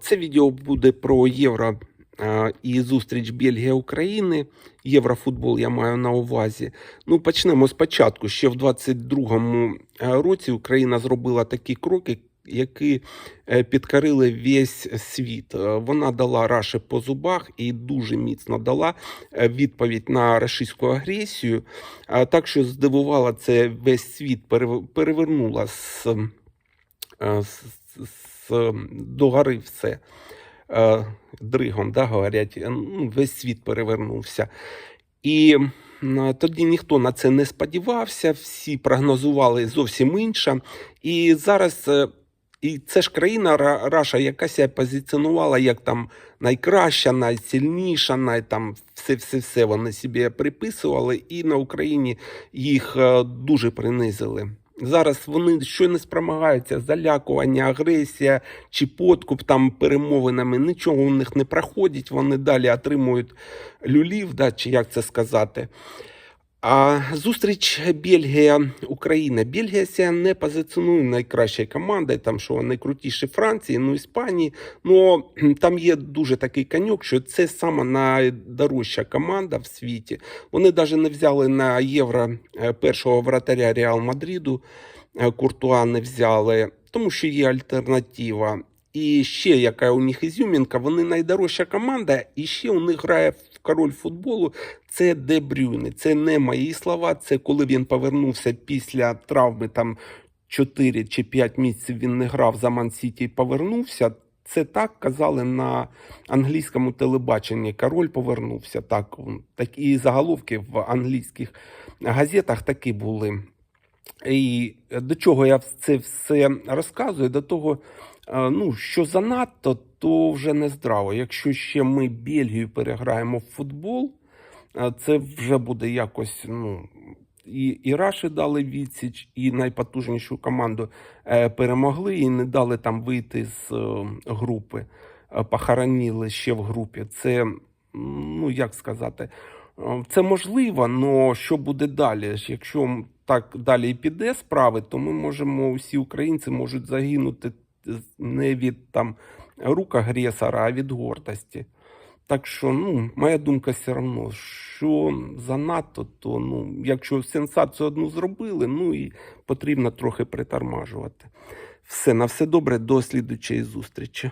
Це відео буде про євро і зустріч Бельгія України. Єврофутбол я маю на увазі. Ну, почнемо спочатку. Ще в 22-му е, році Україна зробила такі кроки, які е, підкорили весь світ. Е, Вона дала Раші по зубах і дуже міцно дала відповідь на рашистську агресію. Так що здивувала це весь світ, перев- перевернула з, з, з догори все. Е, Дригом, да, говорять, Е, ну, весь світ перевернувся. І тоді ніхто на це не сподівався, всі прогнозували зовсім інше. І зараз е, і це ж країна Раша, яка себе позиціонувала як там найкраща, найсильніша, най там все, все, все вони собі приписували, і на Україні їх е, дуже принизили. Зараз вони що не спромагаються, залякування, агресія чи подкуп там перемовинами, нічого у них не проходить, вони далі отримують люлів, да, чи як це сказати. А зустріч Бельгія Україна. Бельгія ся не позиціонує найкращою командою, там що найкрутіші Франції, ну Іспанії. Ну там є дуже такий коньок, що це сама найдорожча команда в світі. Вони навіть не взяли на євро е, першого вратаря Реал Мадриду. е, Куртуа не взяли, тому що є альтернатива. І ще яка у них ізюмінка, вони найдорожча команда, і ще у них грає в король футболу. Це Де Брюйне. Це не мої слова. Це коли він повернувся після травми, там 4 чи 5 місяців він не грав за Ман-Сіті і повернувся. Це так казали на англійському телебаченні. Король повернувся. Так, такі заголовки в англійських газетах такі були. І до чого я це все розказую? До того, ну, що занадто, то вже не здраво. Якщо ще ми Бельгію переграємо в футбол, е, це вже буде якось. ну, І, і Раші дали відсіч, і найпотужнішу команду е, перемогли, і не дали там вийти з е, групи, Е, похоронили ще в групі. Це, ну як сказати, е, це можливо, але що буде далі? Якщо так далі і піде справи, то ми можемо, усі українці можуть загинути не від там рук агресора, а від гордості. Так що, ну, моя думка все одно, що занадто, то ну, якщо сенсацію одну зробили, ну і потрібно трохи притормажувати. Все, на все добре, до слідучої зустрічі.